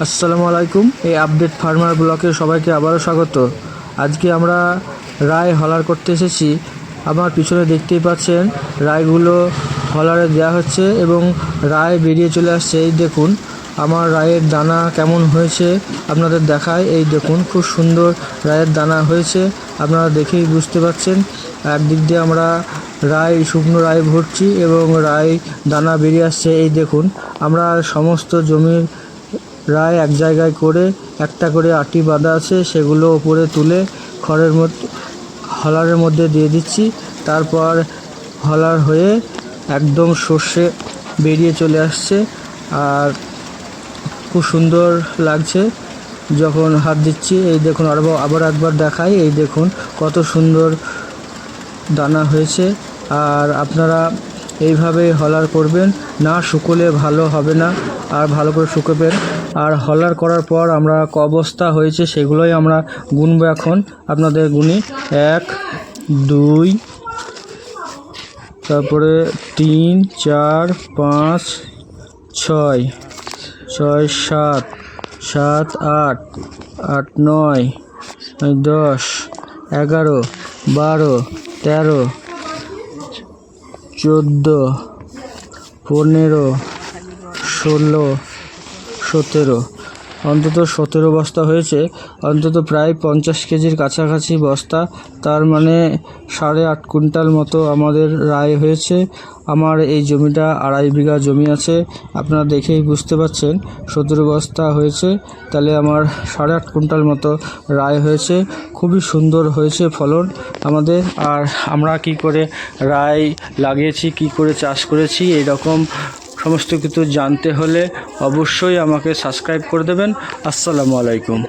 আসসালামু আলাইকুম, এই আপডেট ফার্মার ব্লকে সবাইকে আবারও স্বাগত। আজকে আমরা রায় হলার করতে এসেছি। আমার পিছনে দেখতেই পাচ্ছেন, রায়গুলো হলারে দেওয়া হচ্ছে এবং রায় বেরিয়ে চলে আসছে। এই দেখুন, আমার রায়ের দানা কেমন হয়েছে আপনাদের দেখায়। এই দেখুন, খুব সুন্দর রায়ের দানা হয়েছে, আপনারা দেখেই বুঝতে পারছেন। একদিক দিয়ে আমরা রায়, শুকনো রায় ভরছি এবং রায় দানা বেরিয়ে আসছে। এই দেখুন, আমরা সমস্ত জমির রায় এক জায়গায় করে একটা করে আটি বাঁধা আছে, সেগুলো ওপরে তুলে খড়ের মধ্যে, হলারের মধ্যে দিয়ে দিচ্ছি। তারপর হলার হয়ে একদম সর্ষে বেরিয়ে চলে আসছে। আর খুব সুন্দর লাগছে যখন হাত দিচ্ছি। এই দেখুন আরও আবার একবার দেখাই। এই দেখুন, কত সুন্দর দানা হয়েছে। আর আপনারা এইভাবে হলার করবেন। না শুকোলে ভালো হবে না। আর ভালো করে শুকোবেন। আর হলার করার পর আমরা ক অবস্থা হয়েছে সেগুলোই আমরা গুনবো এখন। আপনাদের গুনি। এক, দুই, তারপরে তিন, চার, পাঁচ, ছয় ছয়, সাত সাত, আট আট, নয়, দশ, এগারো, বারো, তেরো চোদ্দ পনেরো ষোলো সতেরো। অন্তত সতেরো বস্তা হয়েছে, অন্তত প্রায় পঞ্চাশ কেজির কাছাকাছি বস্তা। তার মানে সাড়ে আট কুইন্টাল মতো আমাদের রায় হয়েছে। আমার এই জমিটা আড়াই বিঘা জমি আছে, আপনারা দেখেই বুঝতে পারছেন, সতেরো বস্তা হয়েছে, তাহলে আমার সাড়ে আট কুইন্টাল মতো রায় হয়েছে। খুবই সুন্দর হয়েছে ফলন আমাদের। আর আমরা কি করে রায় লাগিয়েছি, কি করে চাষ করেছি এই রকম সমস্ত কিছু জানতে হলে অবশ্যই আমাকে সাবস্ক্রাইব করে দেবেন। আসসালামু আলাইকুম।